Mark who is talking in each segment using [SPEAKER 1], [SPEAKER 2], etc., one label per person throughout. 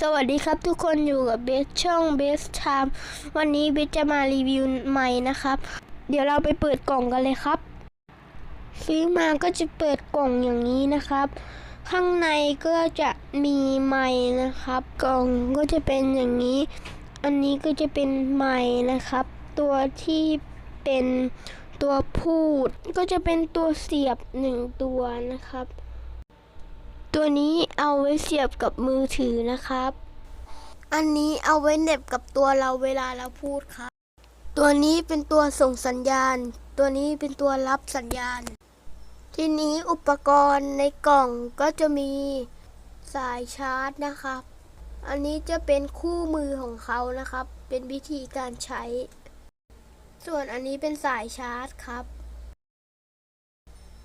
[SPEAKER 1] สวัสดีครับทุกคนอยู่กับเบสช่องเบสไทม์วันนี้เบสจะมารีวิวใหม่นะครับ เดี๋ยวเราไปเปิดกล่องกันเลยครับ ซื้อมาก็จะเปิดกล่องอย่างนี้นะครับ ข้างในก็จะมีไม้นะครับ กล่องก็จะเป็นอย่างนี้ อันนี้ก็จะเป็นไม้นะครับ ตัวที่เป็นตัวพูดก็จะเป็นตัวเสียบหนึ่งตัวนะครับ ตัวนี้เอาไว้เสียบกับมือถือนะครับ อันนี้เอาไว้เหน็บกับตัวเราเวลาเราพูดครับ ตัวนี้เป็นตัวส่งสัญญาณ ตัวนี้เป็นตัวรับสัญญาณ ทีนี้อุปกรณ์ในกล่องก็จะมีสายชาร์จนะครับ อันนี้จะเป็นคู่มือของเขานะครับ เป็นวิธีการใช้ ส่วนอันนี้เป็นสายชาร์จครับ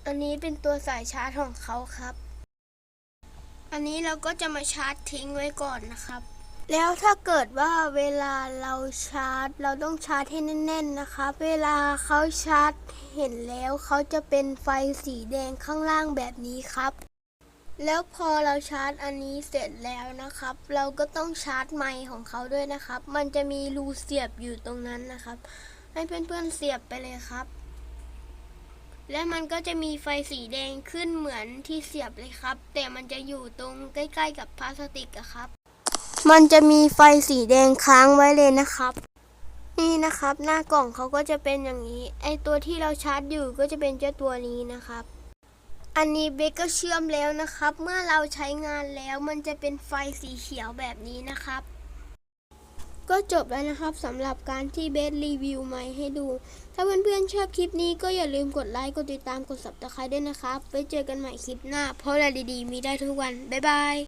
[SPEAKER 1] อันนี้เป็นตัวสายชาร์จของเขาครับ อันนี้เราก็จะมาชาร์จทิ้งไว้ก่อนนะครับ แล้วถ้าเกิดว่าเวลาเราชาร์จ เราต้องชาร์จให้แน่นๆนะครับเวลาเขาชาร์จเห็นแล้วเขาจะเป็นไฟสีแดงข้างล่างแบบนี้ครับ แล้วพอเราชาร์จอันนี้เสร็จแล้วนะครับ เราก็ต้องชาร์จไมค์ของเขาด้วยนะครับ มันจะมีรูเสียบอยู่ตรงนั้นนะครับ ให้เพื่อนๆเสียบไปเลยครับ และมันก็จะมีไฟสีแดงขึ้นเหมือนที่เสียบเลยครับ แต่มันจะอยู่ตรงใกล้ ๆ กับพลาสติกอะครับ มันจะมีไฟสีแดงค้างไว้เลยนะครับ นี่นะครับ หน้ากล่องเขาก็จะเป็นอย่างนี้ ไอตัวที่เราชาร์จอยู่ก็จะเป็นเจ้าตัวนี้นะครับ อันนี้เบกก็เชื่อมแล้วนะครับ เมื่อเราใช้งานแล้วมันจะเป็นไฟสีเขียวแบบนี้นะครับ ก็จบแล้วนะครับสำหรับการที่เบสรีวิวใหม่ให้ดู ถ้าเพื่อนๆชอบคลิปนี้ก็อย่าลืมกดไลค์ กดติดตาม กด subscribe ด้วยนะครับ ไว้เจอกันใหม่คลิปหน้า เพราะอะไรดีๆ มีได้ทุกวัน บ๊ายบาย